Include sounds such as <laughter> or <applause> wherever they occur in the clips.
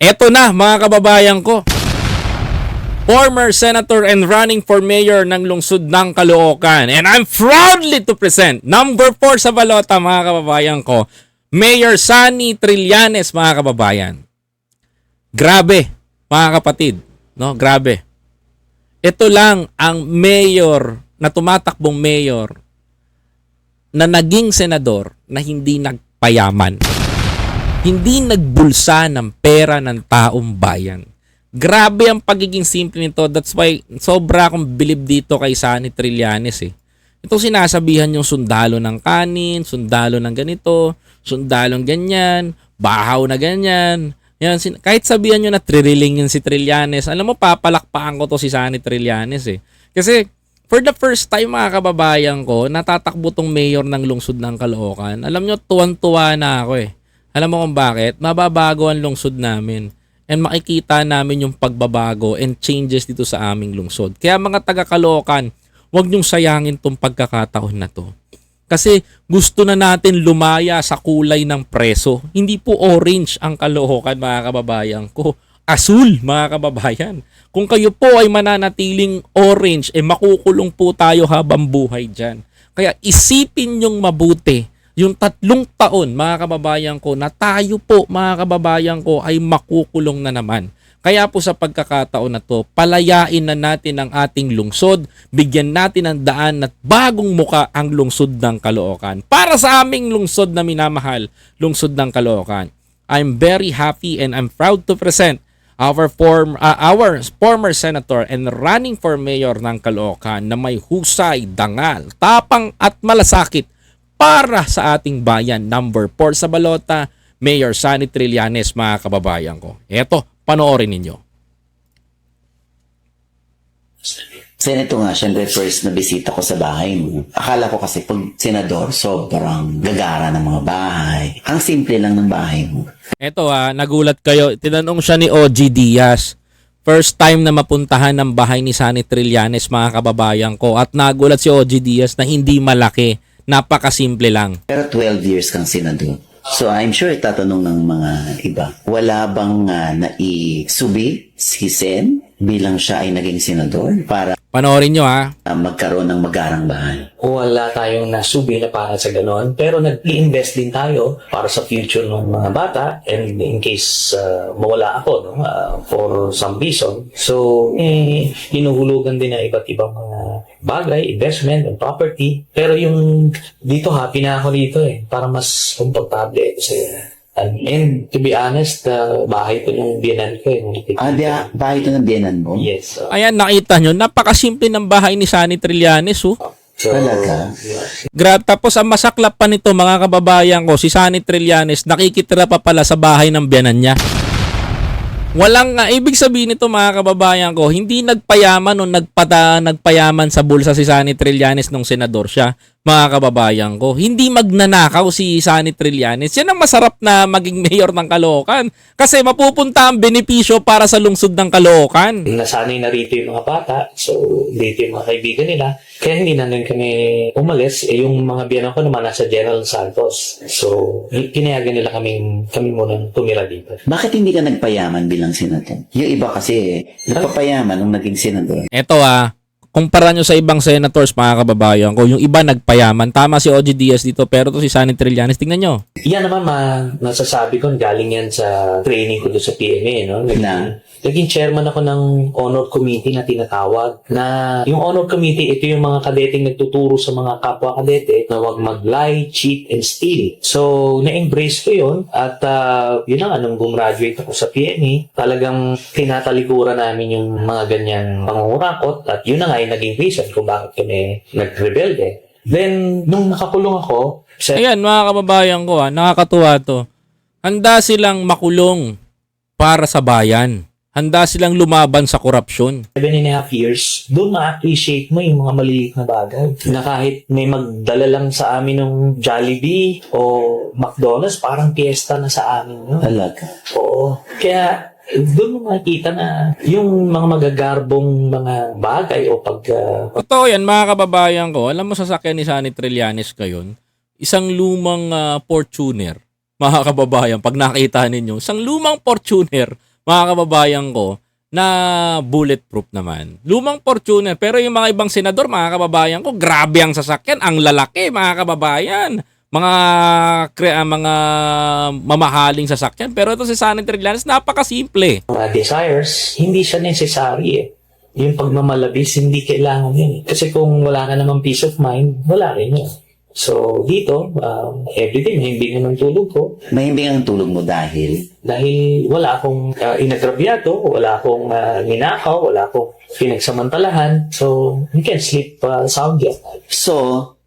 Eto na mga kababayan ko. Former Senator and running for Mayor ng lungsod ng Caloocan. And I'm proudly to present number 4 sa balota mga kababayan ko. Mayor Sani Trillanes mga kababayan. Grabe mga kapatid. No? Grabe. Ito lang ang mayor na tumatakbong mayor na naging senador na hindi nagpayaman hindi nagbulsa ng pera ng taong bayan. Grabe ang pagiging simple nito. That's why sobra akong bilib dito kay Sani Trillanes eh. Ito sinasabihan yung sundalo ng kanin, sundalo ng ganito, sundalo ng ganyan, bahaw na ganyan. Yan, kahit sabihan nyo na tririling yun si Trillanes, alam mo, papalakpakan ko to si Sani Trillanes eh. Kasi, for the first time mga kababayan ko, natatakbo tong mayor ng lungsod ng Caloocan. Alam nyo, tuwan-tuwa na ako eh. Alam mo kung bakit? Mababago ang lungsod namin. And makikita namin yung pagbabago and changes dito sa aming lungsod. Kaya mga taga Caloocan, huwag niyong sayangin tong pagkakataon na to. Kasi gusto na natin lumaya sa kulay ng preso. Hindi po orange ang Caloocan mga kababayan ko. Asul mga kababayan. Kung kayo po ay mananatiling orange, eh makukulong po tayo habang buhay dyan. Kaya isipin nyong mabuti yung tatlong taon mga kababayan ko na tayo po mga kababayan ko ay makukulong na naman. Kaya po sa pagkakataon na to, palayain na natin ang ating lungsod, bigyan natin ng daan at bagong muka ang lungsod ng Caloocan. Para sa aming lungsod na minamahal, lungsod ng Caloocan. I'm very happy and I'm proud to present our form uh, our former senator and running for mayor ng Caloocan na may husay, dangal, tapang at malasakit para sa ating bayan. Number 4 sa balota, Mayor Sani Trillanes, mga kababayan ko. Eto, panoorin ninyo. Senator nga, syempre first na bisita ko sa bahay mo. Akala ko kasi pag senador, sobrang gagara ng mga bahay. Ang simple lang ng bahay mo. Eto ha, nagulat kayo. Tinanong siya ni OG Diaz. First time na mapuntahan ng bahay ni Sani Trillanes, mga kababayan ko. At nagulat si OG Diaz na hindi malaki. Napakasimple lang. Pero 12 years kang senador. So I'm sure tatanong ng mga iba, wala bang uh, naisubi si Sen bilang siya ay naging senador para Panoorin nyo ha. uh, magkaroon ng magarang bahay? wala tayong nasubi na para sa ganon. Pero nag-invest din tayo para sa future ng mga bata and in case uh, mawala ako no, uh, for some reason. So, eh, hinuhulugan din ng iba't ibang mga bagay, investment and property. Pero yung dito, happy na ako dito eh. Para mas komportable ako sa and, and to be honest, uh, bahay ko nung biyanan ko eh. Ah, di, ah, bahay ito ng biyanan mo? Yes. uh, Ayan, nakita nyo. Napakasimple ng bahay ni Sani Trillanes. Oh. so, Talaga? yeah. Grab. Tapos ang masaklap pa nito mga kababayan ko, si Sani Trillanes nakikitira pa pala sa bahay ng biyanan niya. Walang nga, ibig sabihin nito mga kababayan ko, hindi nagpayaman o nagpata, nagpayaman sa bulsa si Sani Trillanes nung senador siya, mga kababayan ko. Hindi magnanakaw si Sani Trillanes. Yan ang masarap na maging <laughs> mayor ng Caloocan. Kasi mapupunta ang benepisyo para sa lungsod ng Caloocan. nasanay na rito yung mga bata, so dito yung mga kaibigan nila. Kaya hindi na rin kami umalis. Eh, yung mga biyanan ko naman nasa General Santos. So, pinayagan nila kami, kami muna tumira dito. Bakit hindi ka nagpayaman bilang senador? Yung iba kasi, nagpapayaman nung naging senador. Eto ah, kumpara nyo sa ibang senators mga kababayan ko, yung iba nagpayaman. Tama si OG Diaz dito, pero to si Sani Trillanes, tingnan nyo. Yan naman ma nasasabi ko, galing yan sa training ko doon sa PMA. No? Naging, Na? naging chairman ako ng honor committee na tinatawag. Na yung honor committee, ito yung mga kadeteng nagtuturo sa mga kapwa kadete na wag mag-lie, cheat, and steal. So, na-embrace ko yun. At uh, yun na nga, nung gumraduate ako sa PMA, talagang tinatalikuran namin yung mga ganyang pangungurakot. At yun na nga yung naging reason kung bakit kami nag-rebelde. Then, nung nakakulong ako, sa Ayan mga kababayan ko ah, nakakatuwa to. Handa silang makulong para sa bayan. Handa silang lumaban sa korupsyon. seven and a half years, doon ma-appreciate mo yung mga maliliit na bagay. Na kahit may magdala lang sa amin ng Jollibee o McDonald's, parang piyesta na sa amin yun. Talaga. Oo. Kaya doon mo makikita na yung mga magagarbong mga bagay o pag uh, Totoo yan mga kababayan ko. Alam mo sasakyan ni Sani Trillanes kayon, isang lumang ah, Fortuner. Mga kababayan, pag nakita ninyo, isang lumang Fortuner, mga kababayan ko, na bulletproof naman. Lumang Fortuner, pero yung mga ibang senador, mga kababayan ko, grabe ang sasakyan, ang lalaki, mga kababayan. Mga kre- ah, mga mamahaling sasakyan. Pero ito si Sunny Trillanes, napakasimple. mga desires, hindi siya necessary eh. Yung pagmamalabis, hindi kailangan yun. eh. Kasi kung wala ka namang peace of mind, wala rin yun. So, dito, um, everyday, mahimbing ng tulog ko Mahimbing ang tulog mo dahil dahil wala akong uh, inagrabyado, wala akong uh, ninakaw, wala akong pinagsamantalahan. So, you can sleep uh, soundly. So,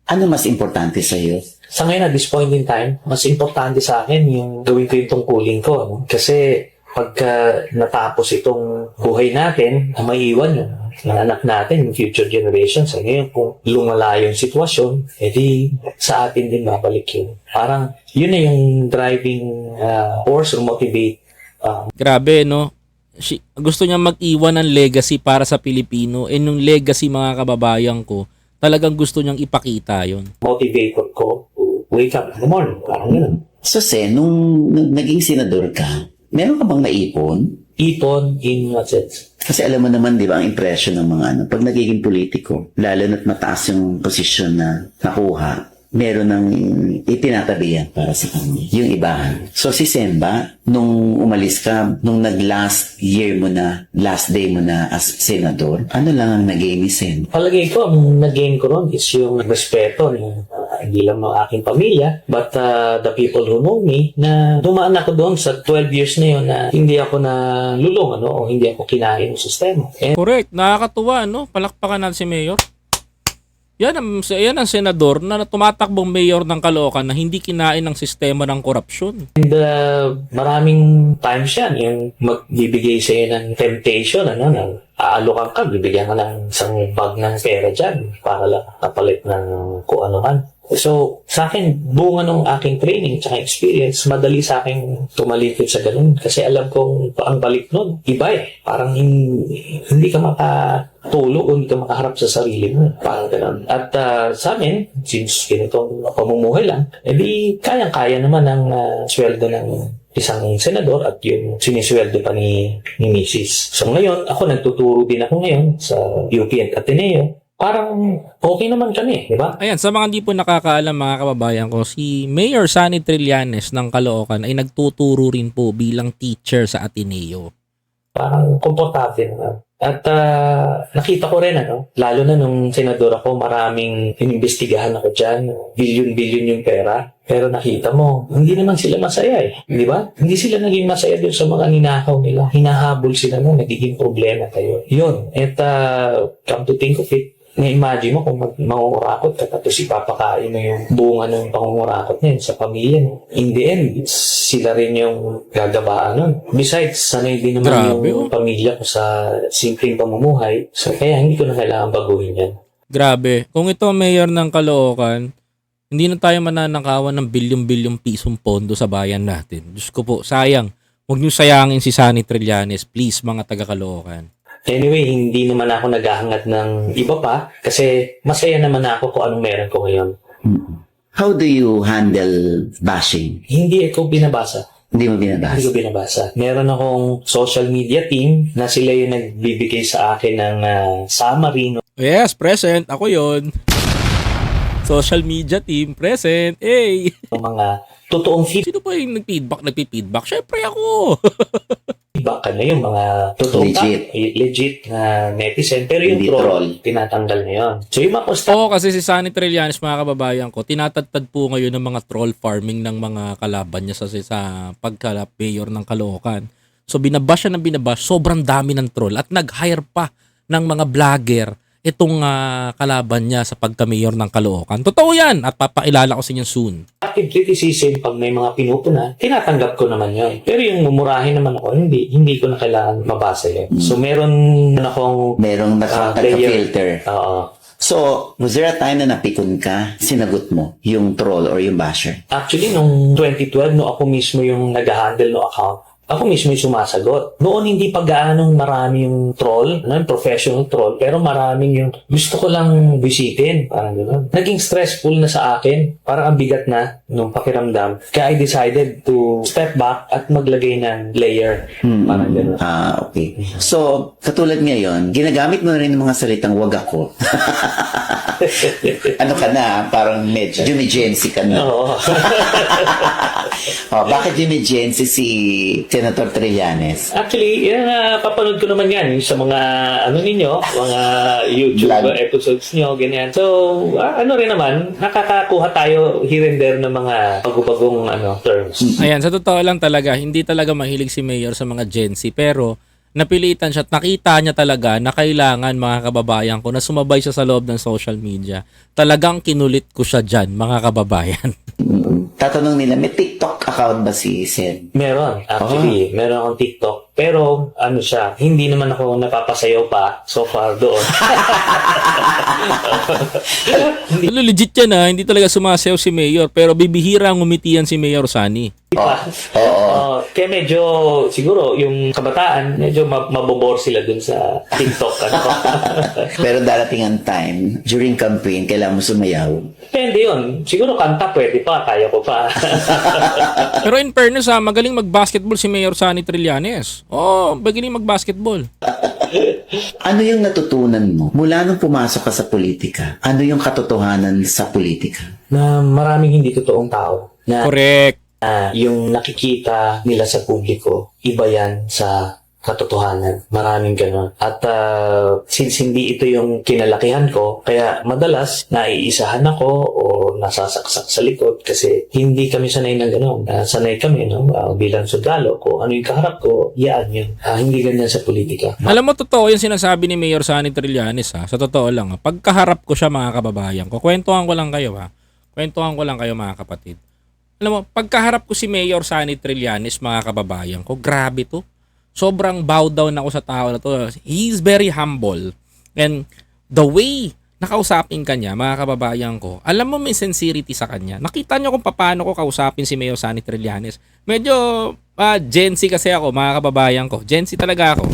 ano mas importante sa iyo? Sa ngayon, at this point in time, mas importante sa akin yung gawin ko yung tungkulin ko. no? Kasi pagka natapos itong buhay natin, na maiiwan yung mga anak natin, yung future generations. Ay ngayon, kung lumala yung sitwasyon, edi sa atin din babalik yun. Parang yun na yung driving uh, force or motivate uh, Grabe, no? Si, gusto niya mag-iwan ng legacy para sa Pilipino. And yung legacy, mga kababayan ko, talagang gusto niyang ipakita yon. motivator ko wake up in the morning. Parang ganun. So, Sen, nung naging senador ka, meron ka bang naipon? Ipon in what sense? Kasi alam mo naman, di ba, ang impression ng mga ano, pag nagiging politiko, lalo na't mataas yung posisyon na nakuha, meron ng itinatabihan para sa kanya. Yung ibahan. So si Semba, nung umalis ka, nung nag-last year mo na, last day mo na as senador, ano lang ang nag-gain ni Sen? Palagay ko, ang nag-gain ko ron is yung respeto ng hindi lang ng aking pamilya, but uh, the people who know me, na dumaan ako doon sa 12 years na yun na hindi ako na lulong, ano, o hindi ako kinain ng sistema. And Correct. Nakakatuwa, no? Palakpakan natin si Mayor. Yan ang, yan ang senador na tumatakbong mayor ng Caloocan na hindi kinain ng sistema ng korupsyon. And uh, maraming times yan, yung magbibigay sa'yo ng temptation, ano, na aalukan ka, bibigyan ka ng isang bag ng pera dyan para lang kapalit ng kung ano man. So, sa akin, bunga ng aking training tsaka experience, madali sa akin tumalikod sa ganun. Kasi alam kong ang balik nun, iba eh. Parang hindi, hindi ka makatulog o hindi ka makaharap sa sarili mo. Parang ganun. At uh, sa amin, since ganitong pamumuhay lang, edi kayang-kaya naman ang uh, sweldo ng isang senador at yung sinisweldo pa ni, ni Mrs. So ngayon, ako nagtuturo din ako ngayon sa UP at Ateneo. Parang okay naman kami, di ba? Ayan, sa mga hindi po nakakaalam mga kababayan ko, si Mayor Sunny Trillanes ng Caloocan ay nagtuturo rin po bilang teacher sa Ateneo. Parang komportable na. At ah, nakita ko rin, ano, lalo na nung senador ako, maraming inimbestigahan ako dyan. Bilyon-bilyon yung pera. Pero nakita mo, hindi naman sila masaya eh. Di ba? Hindi sila naging masaya dun sa mga ninakaw nila. Hinahabol sila mo, nagiging problema kayo. Yun. At ah, come to think of it, na-imagine mo kung mag- mangungurakot ka tapos ipapakain mo yung bunga ng pangungurakot niya sa pamilya. In the end, sila rin yung gagabaan nun. Besides, sanay din naman Grabe, yung oh. pamilya ko sa simpleng pamumuhay. So, kaya hindi ko na kailangan baguhin yan. Grabe. Kung ito ang mayor ng Caloocan, hindi na tayo mananakawan ng bilyong-bilyong pisong pondo sa bayan natin. Diyos ko po, sayang. Huwag niyo sayangin si Sunny Trillanes, please, mga taga Caloocan. Anyway, hindi naman ako naghahangat ng iba pa kasi masaya naman ako kung anong meron ko ngayon. How do you handle bashing? Hindi ako binabasa. Hindi mo Hindi binabasa. ko binabasa. Meron akong social media team na sila yung nagbibigay sa akin ng ah, summary Yes, present. Ako yon. Social media team, present. Hey! mga totoong Sino ba yung nag-feedback, nagpi-feedback? Syempre ako! <laughs> feedback ka na yung mga totoong Legit. eh, legit na netizen. Pero yung Hindi troll, troll. tinatanggal na yun. So yung mga posta Oo, kasi si Sunny Trillanes, mga kababayan ko, tinatadtad po ngayon ng mga troll farming ng mga kalaban niya sa, sa pagka-mayor ng Caloocan. So binabash siya ng binabash, sobrang dami ng troll at nag-hire pa ng mga vlogger itong ah, kalaban niya sa pagka-mayor ng Caloocan. Totoo yan at papakilala ko sa inyo soon. active criticism pag may mga pinupuna, tinatanggap ko naman yun. Pero yung mumurahin naman ako, hindi hindi ko na kailangan mabasa yun. So meron akong Merong naka, Ah, naka-filter. Oo. So, was there a time na napikon ka, sinagot mo yung troll or yung basher? Actually, nung 2012, no ako mismo yung nag-handle no account, ako mismo yung sumasagot. Noon hindi pa gaanong marami yung troll, no, yung professional troll, pero maraming yung gusto ko lang bisitin, parang gano'n. Naging stressful na sa akin, parang ang bigat na nung pakiramdam. Kaya I decided to step back at maglagay ng layer, parang gano'n. Ah, okay. So, katulad ngayon, ginagamit mo rin ng mga salitang wag ako. <laughs> ano ka na, parang medyo jumigensi ka na. Oo. <laughs> Oh, bakit jumigensi si Senator Trillanes? Actually, yan na papanood ko naman yan sa mga ano ninyo, mga YouTube Vlog. episodes nyo, ganyan. So, ah, ano rin naman, nakakakuha tayo here and there ng mga bago-bagong ano, terms. Ayan, sa totoo lang talaga, hindi talaga mahilig si Mayor sa mga Gen Z, pero napilitan siya at nakita niya talaga na kailangan mga kababayan ko na sumabay siya sa loob ng social media. Talagang kinulit ko siya dyan, mga kababayan. <laughs> Tatanong nila, may TikTok account ba si Sen? Meron, actually. Meron akong TikTok. Pero, ano siya, hindi naman ako napapasayaw pa so far doon. <laughs> Ano, legit yan ha, hindi talaga sumasayaw si Mayor, pero bibihira ang umitian si Mayor Sani. Ba? Oo. Oh, <laughs> kaya medyo, siguro, yung kabataan, medyo ma- mabobore sila dun sa TikTok. Ano? <laughs> Pero darating ang time, during campaign, kailangan mo sumayaw. Depende yun. Siguro kanta pwede pa, kaya ko pa. Pero in fairness ha, magaling mag-basketball si Mayor Sani Trillanes. Oo, oh, magaling mag-basketball. Ano yung natutunan mo mula nung pumasok ka sa politika? Ano yung katotohanan sa politika? na maraming hindi totoong tao. Na Correct. na yung nakikita nila sa publiko, iba yan sa katotohanan. Maraming ganun. At ah, since hindi ito yung kinalakihan ko, kaya madalas naiisahan ako o nasasaksak sa likod kasi hindi kami sanay na gano'n. Ah, sanay kami no? Ah, bilang sundalo ko. Ano yung kaharap ko, yan yun. Ah, hindi ganyan sa politika. Alam mo, totoo yung sinasabi ni Mayor Sani Trillanes ha. Sa totoo lang ha. Pagkaharap ko siya mga kababayan ko, kwentuhan ko lang kayo ha. Kwentuhan ko lang kayo mga kapatid. Alam mo, pagkaharap ko si Mayor Sani Trillanes mga kababayan ko, grabe to. Sobrang bow down ako sa tao na to. He's very humble. And the way nakausapin kanya, mga kababayan ko, alam mo may sincerity sa kanya. Nakita niyo kung paano ko kausapin si Mayor Sani Trillanes. Medyo ah, Gen Z kasi ako, mga kababayan ko. Gen Z talaga ako.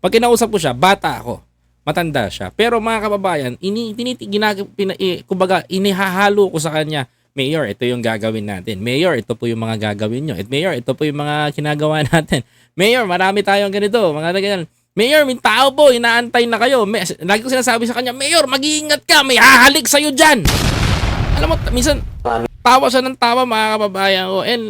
Pag kinausap ko siya, bata ako. Matanda siya. Pero mga kababayan, ini, tiniti, ginag, pina, eh, kumbaga, inihahalo ko sa kanya, Mayor, ito yung gagawin natin. Mayor, ito po yung mga gagawin nyo. At Mayor, ito po yung mga ginagawa <laughs> natin. Mayor, marami tayong ganito. Mga ganyan. Mayor, may tao po, inaantay na kayo. May, lagi ko sinasabi sa kanya, Mayor, mag-iingat ka, may hahalik sa'yo dyan. Alam mo, minsan, tawa siya ng tawa mga kababayan ko. And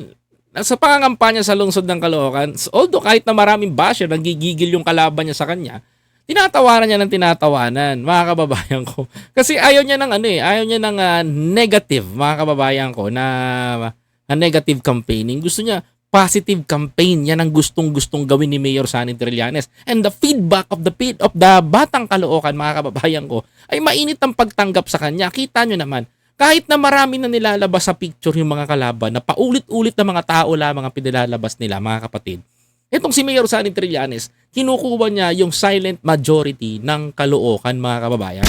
sa pangangampanya sa lungsod ng Caloocan, although kahit na maraming basher, nagigigil yung kalaban niya sa kanya, tinatawanan niya ng tinatawanan, mga kababayan ko. Kasi ayaw niya ng ano eh, ayaw niya ng ah, negative, mga kababayan ko, na, na negative campaigning. Gusto niya positive campaign. Yan ang gustong-gustong gawin ni Mayor Sani Trillanes. And the feedback of the pit of the Batang Caloocan, mga kababayan ko, ay mainit ang pagtanggap sa kanya. Kita nyo naman, kahit na marami na nilalabas sa picture yung mga kalaban, na paulit-ulit na mga tao lamang ang pinilalabas nila, mga kapatid. Itong si Mayor Sani Trillanes, kinukuha niya yung silent majority ng Caloocan, mga kababayan.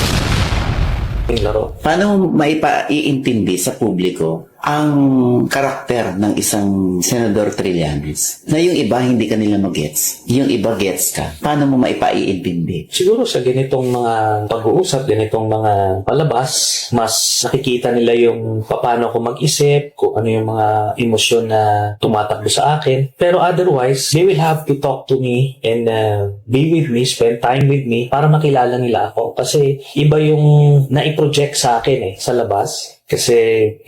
Paano maipaiintindi sa publiko ang karakter ng isang Senador Trillanes na yung iba hindi ka nila magets, yung iba gets ka? Paano mo maipaiintindi? Siguro sa ganitong mga pag-uusap, ganitong mga palabas, mas nakikita nila yung paano ako mag-isip, kung ano yung mga emosyon na tumatakbo sa akin. Pero otherwise, they will have to talk to me and uh, be with me, spend time with me para makilala nila ako. Kasi iba yung naiproject sa akin eh, sa labas. Kasi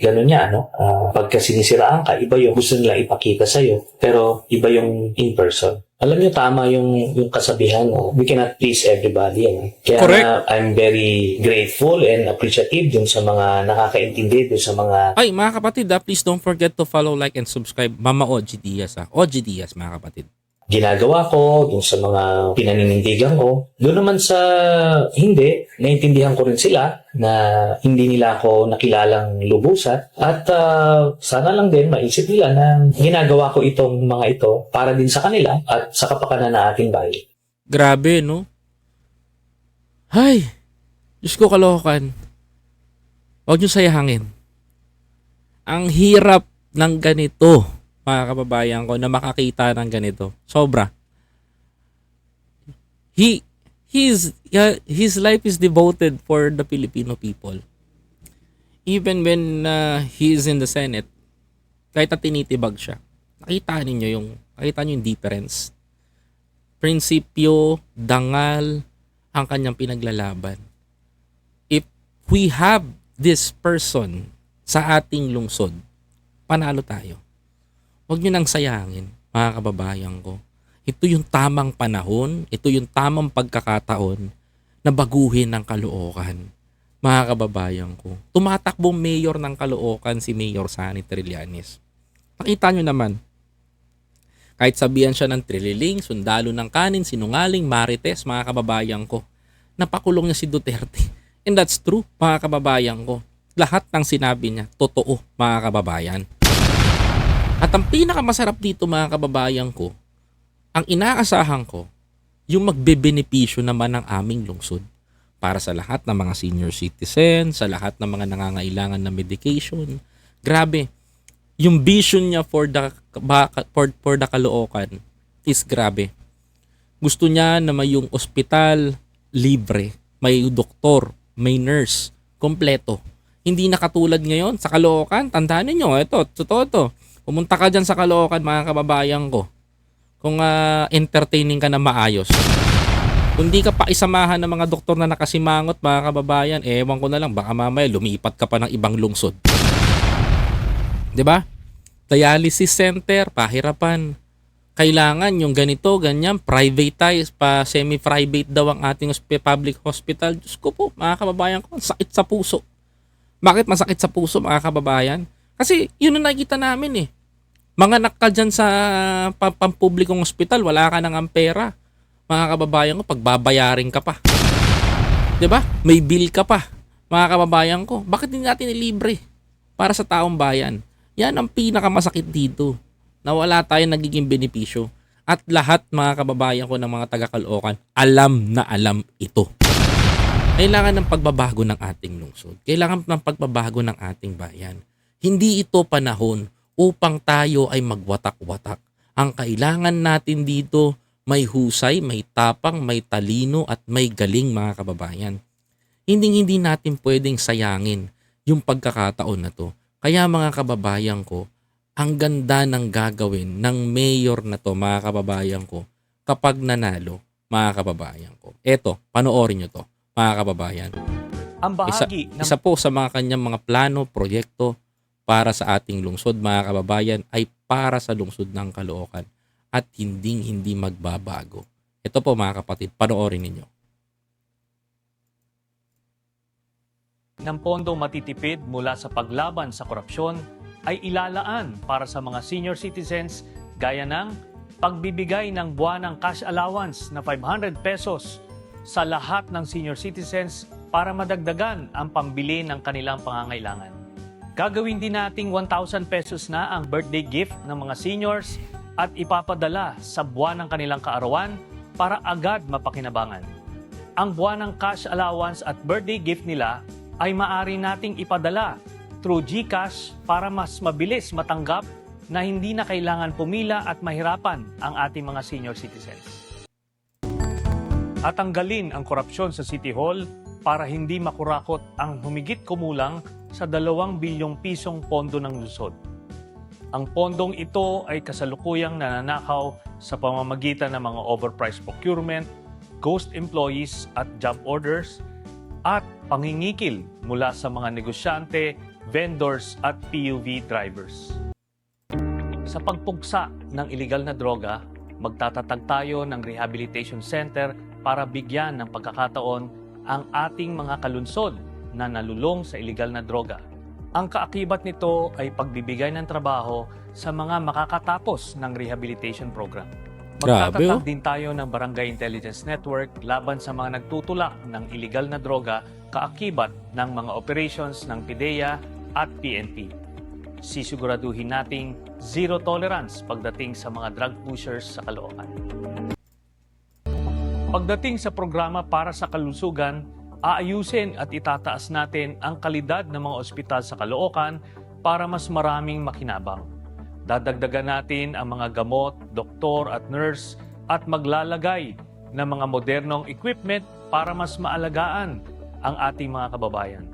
gano'n niya, ano? Ah, pagka sinisiraan ka, iba yung gusto nila ipakita sa'yo. Pero iba yung in person. Alam niyo, tama yung, yung kasabihan, no? we cannot please everybody. Ano? Kaya Correct. nga, I'm very grateful and appreciative dun sa mga nakakaintindi, dun sa mga Ay, mga kapatid, ah, please don't forget to follow, like, and subscribe Mama OG Diaz. Ah. OG Diaz, mga kapatid. Ginagawa ko, dun sa mga pinaninindigan ko. Doon naman sa hindi, naintindihan ko rin sila na hindi nila ako nakilalang lubusan. At ah, sana lang din maisip nila na ginagawa ko itong mga ito para din sa kanila at sa kapakanan na ating bayan. Grabe, no? Ay, Diyos ko kalokan. Huwag niyo sayangin. Ang hirap ng ganito, mga kababayan ko, na makakita ng ganito. Sobra. He, his, his life is devoted for the Filipino people. Even when uh, he is in the Senate, kahit na tinitibag siya, nakita ninyo yung, nakita niyo yung difference. Prinsipyo, dangal, ang kanyang pinaglalaban. If we have this person sa ating lungsod, panalo tayo. Huwag nyo nang sayangin, mga kababayan ko. Ito yung tamang panahon, ito yung tamang pagkakataon na baguhin ng Caloocan, mga kababayan ko. Tumatakbong mayor ng Caloocan si Mayor Sani Trillanes. Nakita nyo naman, kahit sabihan siya ng trililing, sundalo ng kanin, sinungaling, marites, mga kababayan ko. Napakulong niya si Duterte. And that's true, mga kababayan ko. Lahat ng sinabi niya, totoo, mga kababayan. At ang pinakamasarap dito, mga kababayan ko, ang inaasahan ko, yung magbebenepisyo naman ng aming lungsod para sa lahat ng mga senior citizen, sa lahat ng mga nangangailangan ng medication. Grabe, yung vision niya for the for, for the Caloocan is grabe. Gusto niya na may yung ospital libre, may doktor, may nurse, kompleto. Hindi na katulad ngayon sa Caloocan. Tandaan niyo, ito, totoo to. Pumunta ka dyan sa Caloocan, mga kababayan ko. Kung ah, entertaining ka na maayos. Kung di ka pa isamahan ng mga doktor na nakasimangot, mga kababayan, ewan ko na lang, baka mamaya lumipat ka pa ng ibang lungsod. 'Di ba? Dialysis center, pahirapan. Kailangan yung ganito, ganyan, privatize, pa semi-private daw ang ating public hospital. Diyos ko po, mga kababayan ko, sakit sa puso. Bakit masakit sa puso, mga kababayan? Kasi yun ang nakikita namin eh. Mga ka dyan sa pam- pampublikong hospital, wala ka nang ang pera. Mga kababayan ko, pagbabayarin ka pa. ba? May bill ka pa. Mga kababayan ko, bakit hindi natin ilibre para sa taong bayan? Yan ang pinakamasakit dito. Na wala tayong nagiging benepisyo. At lahat mga kababayan ko ng mga taga-Caloocan, alam na alam ito. Kailangan ng pagbabago ng ating lungsod. Kailangan ng pagbabago ng ating bayan. Hindi ito panahon upang tayo ay magwatak-watak. Ang kailangan natin dito may husay, may tapang, may talino at may galing mga kababayan. Hindi hindi natin pwedeng sayangin yung pagkakataon na to. Kaya mga kababayan ko, ang ganda ng gagawin ng mayor na to mga kababayan ko kapag nanalo mga kababayan ko. Eto, panoorin nyo to mga kababayan. Ang Isa, bahagi ng isa po sa mga kanyang mga plano, proyekto para sa ating lungsod mga kababayan ay para sa lungsod ng Caloocan at hinding hindi magbabago. Ito po mga kapatid, panoorin ninyo. ng pondong matitipid mula sa paglaban sa korupsyon ay ilalaan para sa mga senior citizens gaya ng pagbibigay ng buwanang cash allowance na 500 pesos sa lahat ng senior citizens para madagdagan ang pambili ng kanilang pangangailangan. Gagawin din nating 1,000 pesos na ang birthday gift ng mga seniors at ipapadala sa buwan ng kanilang kaarawan para agad mapakinabangan. Ang buwan ng cash allowance at birthday gift nila ay maari nating ipadala through GCash para mas mabilis matanggap na hindi na kailangan pumila at mahirapan ang ating mga senior citizens. At tanggalin ang korupsyon sa City Hall para hindi makurakot ang humigit kumulang sa 2 bilyong pisong pondo ng lusod. Ang pondong ito ay kasalukuyang nananakaw sa pamamagitan ng mga overpriced procurement, ghost employees at job orders, at pangingikil mula sa mga negosyante, vendors at PUV drivers. Sa pagpugsa ng iligal na droga, magtatatag tayo ng rehabilitation center para bigyan ng pagkakataon ang ating mga kalunsod na nalulong sa iligal na droga. Ang kaakibat nito ay pagbibigay ng trabaho sa mga makakatapos ng rehabilitation program. Grabe, oh. Magtatatag din tayo ng Barangay Intelligence Network laban sa mga nagtutulak ng iligal na droga kaakibat ng mga operations ng PIDEA at PNP. Sisiguraduhin nating zero tolerance pagdating sa mga drug pushers sa Caloocan. Pagdating sa programa para sa kalusugan, aayusin at itataas natin ang kalidad ng mga ospital sa Caloocan para mas maraming makinabang. Dadagdagan natin ang mga gamot, doktor at nurse at maglalagay ng mga modernong equipment para mas maalagaan ang ating mga kababayan.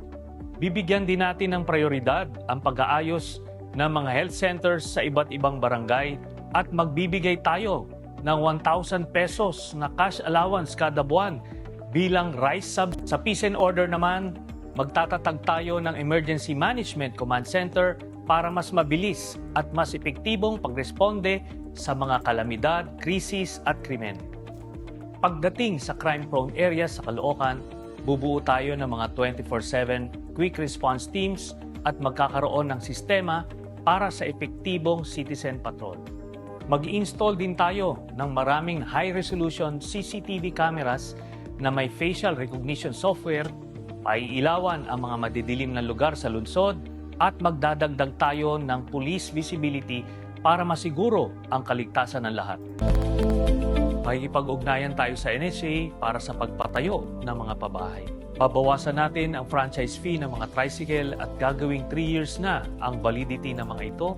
Bibigyan din natin ng prioridad ang pag-aayos ng mga health centers sa iba't ibang barangay at magbibigay tayo ng 1,000 pesos na cash allowance kada buwan bilang rice sub. Sa peace and order naman, magtatatag tayo ng Emergency Management Command Center para mas mabilis at mas epektibong pagresponde sa mga kalamidad, krisis at krimen. Pagdating sa crime-prone areas sa Caloocan, bubuo tayo ng mga 24-7 quick response teams at magkakaroon ng sistema para sa epektibong citizen patrol. Mag-install din tayo ng maraming high-resolution CCTV cameras na may facial recognition software, paiilawan ang mga madidilim na lugar sa lungsod at magdadagdag tayo ng police visibility para masiguro ang kaligtasan ng lahat. Makikipag-ugnayan tayo sa NSA para sa pagpatayo ng mga pabahay. Babawasan natin ang franchise fee ng mga tricycle at gagawing 3 years na ang validity ng mga ito.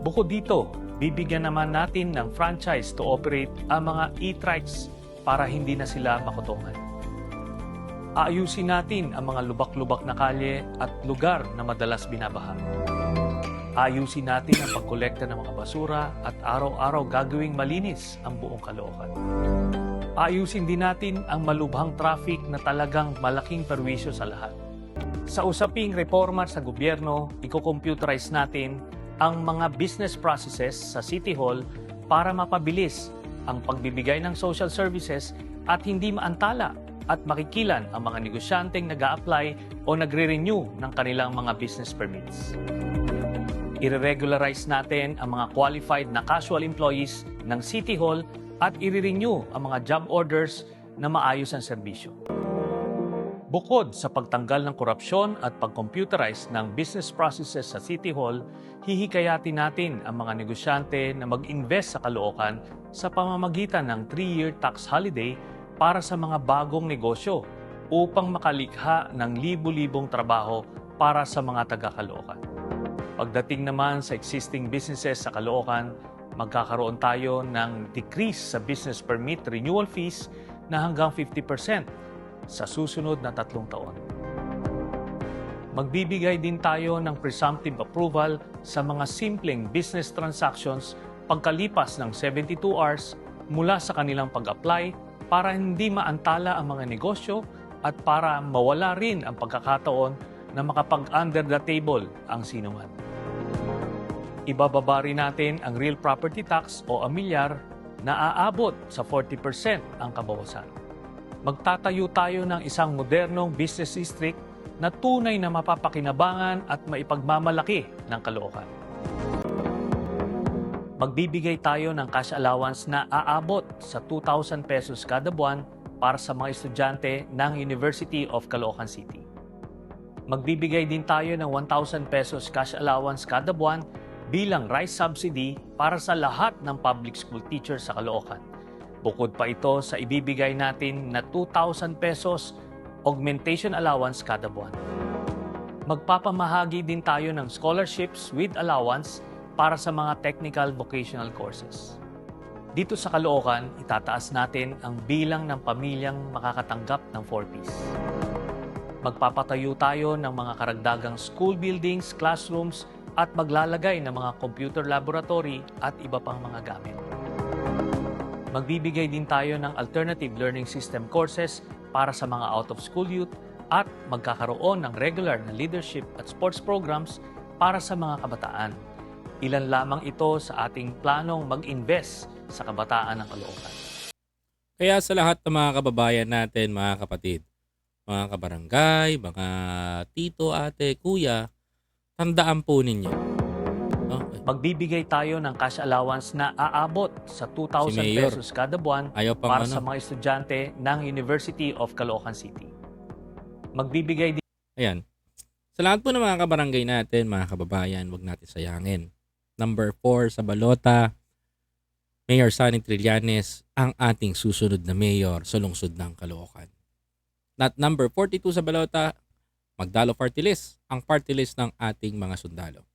Bukod dito, bibigyan naman natin ng franchise to operate ang mga e-trikes para hindi na sila makutungan. Aayusin natin ang mga lubak-lubak na kalye at lugar na madalas binabaha. Ayusin natin ang pagkolekta ng mga basura at araw-araw gagawing malinis ang buong Caloocan. Ayusin din natin ang malubhang traffic na talagang malaking perwisyo sa lahat. Sa usaping reforma sa gobyerno, iko-computerize natin ang mga business processes sa City Hall para mapabilis ang pagbibigay ng social services at hindi maantala at makikilan ang mga negosyanteng nag apply o nagre-renew ng kanilang mga business permits. I-regularize natin ang mga qualified na casual employees ng City Hall at i-renew ang mga job orders na maayos ang serbisyo. Bukod sa pagtanggal ng korupsyon at pag-computerize ng business processes sa City Hall, hihikayatin natin ang mga negosyante na mag-invest sa Caloocan sa pamamagitan ng 3-year tax holiday para sa mga bagong negosyo upang makalikha ng libu-libong trabaho para sa mga taga-Caloocan. Pagdating naman sa existing businesses sa Caloocan, magkakaroon tayo ng decrease sa business permit renewal fees na hanggang 50% sa susunod na tatlong taon. Magbibigay din tayo ng presumptive approval sa mga simpleng business transactions pagkalipas ng 72 hours mula sa kanilang pag-apply para hindi maantala ang mga negosyo at para mawala rin ang pagkakataon na makapag-under the table ang sinuman ibababa rin natin ang real property tax o amilyar na aabot sa 40% ang kabawasan. Magtatayo tayo ng isang modernong business district na tunay na mapapakinabangan at maipagmamalaki ng Caloocan. Magbibigay tayo ng cash allowance na aabot sa 2,000 pesos kada buwan para sa mga estudyante ng University of Caloocan City. Magbibigay din tayo ng 1,000 pesos cash allowance kada buwan bilang rice subsidy para sa lahat ng public school teachers sa Caloocan. Bukod pa ito sa ibibigay natin na 2,000 pesos augmentation allowance kada buwan. Magpapamahagi din tayo ng scholarships with allowance para sa mga technical vocational courses. Dito sa Caloocan, itataas natin ang bilang ng pamilyang makakatanggap ng 4-piece. Magpapatayo tayo ng mga karagdagang school buildings, classrooms, at maglalagay ng mga computer laboratory at iba pang mga gamit. Magbibigay din tayo ng alternative learning system courses para sa mga out-of-school youth at magkakaroon ng regular na leadership at sports programs para sa mga kabataan. Ilan lamang ito sa ating planong mag-invest sa kabataan ng Caloocan. Kaya sa lahat ng mga kababayan natin, mga kapatid, mga kabarangay, mga tito, ate, kuya, tandaan po ninyo. Magbibigay tayo ng cash allowance na aabot sa 2,000 Si pesos kada buwan para ano. sa mga estudyante ng University of Caloocan City. Magbibigay din Ayan. Sa lahat po ng mga kabarangay natin, mga kababayan, wag natin sayangin. Number 4 sa balota, Mayor Sonny Trillanes, ang ating susunod na mayor sa lungsod ng Caloocan. At number 42 sa balota, Magdalo Party List, ang party list ng ating mga sundalo.